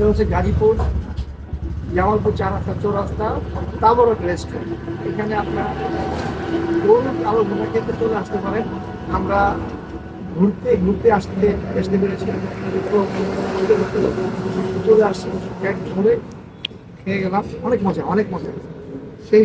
এটা হচ্ছে গাজীপুর, জামালপুর চার রাস্তা, চৌরাস্তা তাবরক রেস্টুরেন্ট এখানে আপনার গরুর আলো ভুনা খেতে চলে আসতে পারেন। আমরা ঘুরতে ঘুরতে আসতে আসতে পেরেছি চলে আসছি। ধরে খেয়ে গেলাম। অনেক মজা অনেক মজা। সেই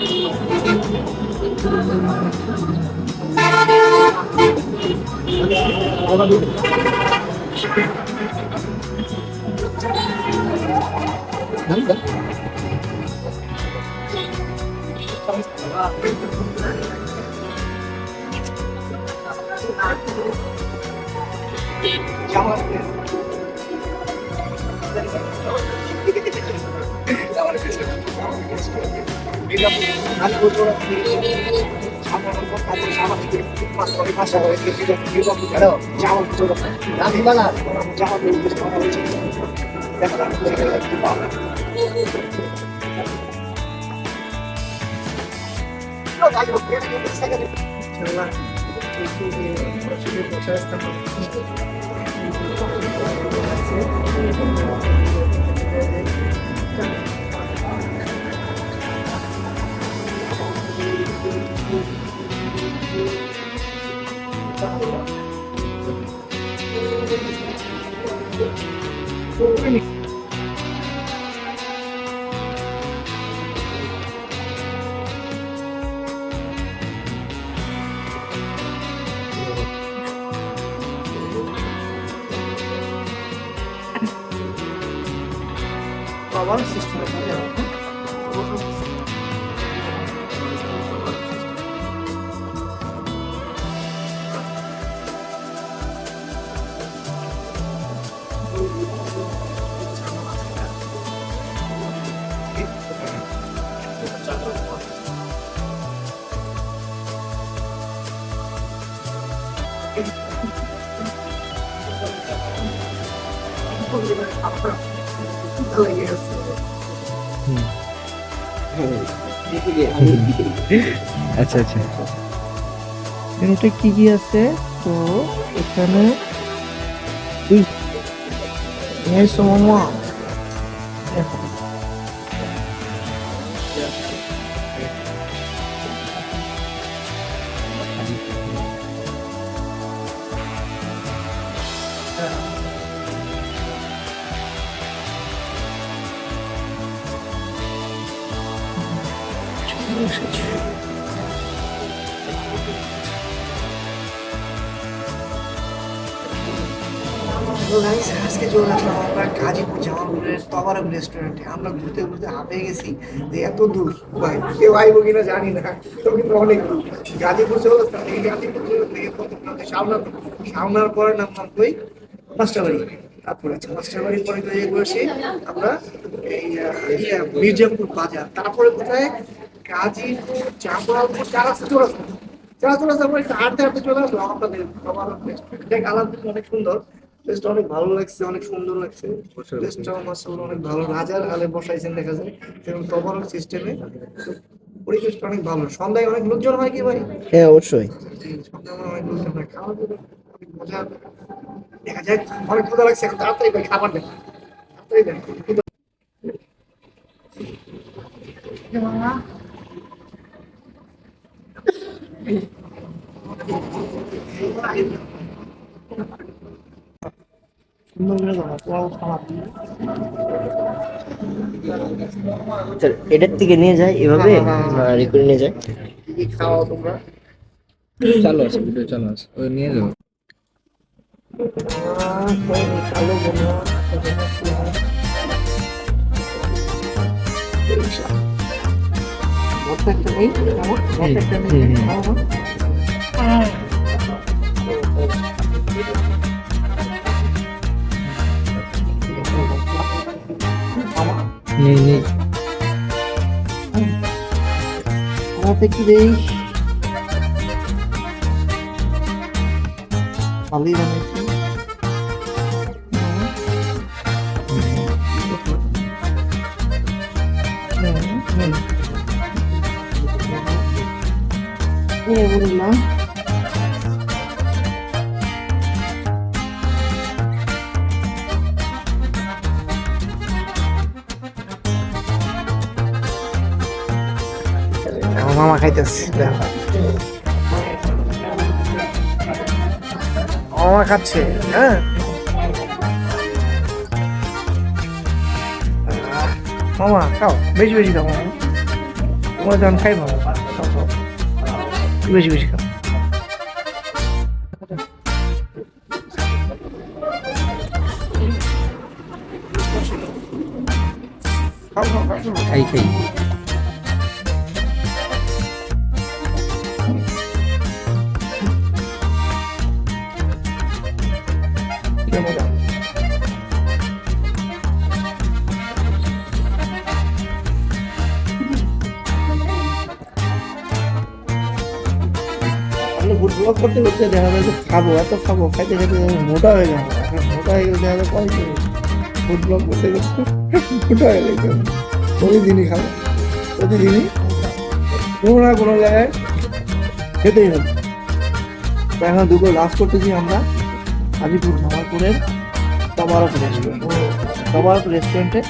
Đấy, đấy. Thank you. আমি বলব Thank you. স্বাদ আবার সিস্টেম লেগে গেছে আচ্ছা আচ্ছা। মেনুতে কি কি আছে? তো এখানে এই সময় দেখো। চলে গাইস আজকে চলে আসলাম আমরা গাজীপুর জামালপুরের তবারক রেস্টুরেন্টে আমরা ঘুরতে ঘুরতে হাঁপিয়ে গেছি যে এত দূর। ভাই কেউ আইবো কিনা জানি না। তো কিন্তু অনেক দূর। গাজীপুর চলে আসতাম এই গাজীপুর চলে সামনার সামনার পরে নামলাম কই পাঁচটা বাড়ি তারপরে আচ্ছা পাঁচটা বাড়ির পরে তো এগুলো আমরা এই ইয়ে, মির্জাপুর বাজার। তারপরে কোথায়? চারাস্তা চলে আসলাম চারাস্তা চলে আসার পরে একটু হাঁটতে হাঁটতে চলে আসলাম আপনাদের রেস্টুরেন্ট দেখ। অনেক সুন্দর। টেস্ট অনেক ভালো লাগছে অনেক সুন্দর লাগছে। টেস্টটাও মাসাল্লাহ অনেক ভালো। রাজার হালে বসাইছেন দেখা যায়। এবং তবরক সিস্টেমে পরিবেশটা অনেক ভালো। সন্ধ্যায় অনেক লোকজন হয় কি ভাই? হ্যাঁ অবশ্যই। সন্ধ্যায় অনেক লোকজন হয়। খাওয়া দাওয়া অনেক মজা। দেখা যায় অনেক ক্ষুধা লাগছে। এখন তাড়াতাড়ি ভাই খাবার দেন। তাড়াতাড়ি দেন ক্ষুধা- সুন্দর করে বানাও, পোলাও খাবার দিয়ে। চল এটার থেকে নিয়ে যায় এভাবে হ্যাঁ, হ্যাঁ, হ্যাঁ। রেকর্ড করে নিয়ে যায়? কি কি তোমরা? চালু আছে ভিডিও চালু আছে ওই নিয়ে। ভর্তা একটা নেই, একটা নেই, নেই নেই হাতে কি দেই ভালোই বানাইছি বললাম আমার মামা খাইতেছে মামা খাচ্ছে হ্যাঁ? মামা, খাও, বেশি বেশি খাও, মামা। তোমার যখন খাই মামা বেশি বেশি খাও। খাই খাই। ব্লগ করতে করতে দেখা যায় যে খাব এত খাব খাইতে খাইতে মোটা হয়ে যাব এখন মোটা হয়ে গেলে দেখা যায় কয় ফুড ব্লগ করতে করতে মোটা হয়ে গেছে প্রতিদিনই খাব। প্রতিদিনই কোনো না কোনো জায়গায় খেতেই হবে। এখন দুটো লাস্ট করতেছি আমরা। হাজিপুর জামালপুরের তবারক রেস্টুরেন্ট তবারক রেস্টুরেন্টে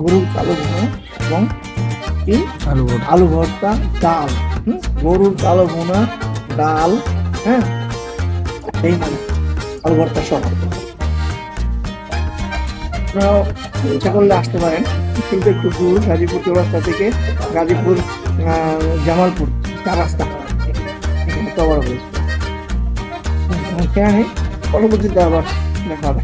গরুর কালো ভুনা এবং কি? আলু ভর্তা। আলু ভর্তা ডাল। হুম? গরুর কালো ভুনা ডাল। হ্যাঁ? এই মানে আলু ভর্তা সহ আপনারাও ইচ্ছা করলে আসতে পারেন, কিন্তু একটু দূর গাজীপুর চৌরাস্তা থেকে গাজীপুর জামালপুর, চার রাস্তা। কভার খেয়ে নেই পরবর্তীতে আবার দেখা হবে।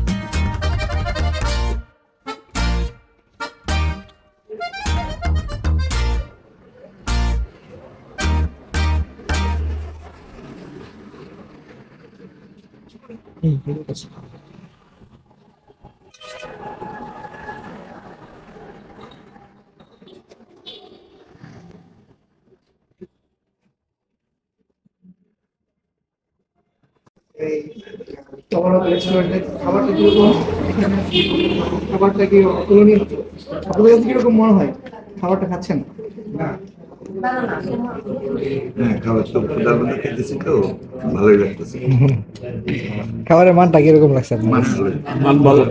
খাবারটা কীরকম খাবারটা কি অতুলনীয় আপনাদের কীরকম মনে হয় খাবারটা খাচ্ছেন হ্যাঁ খাবার তো ক্ষুদার মধ্যে খেতেছি তো ভালোই লাগতেছে। খাবারের মানটা কীরকম লাগছে মান ভালো। মান ভালো।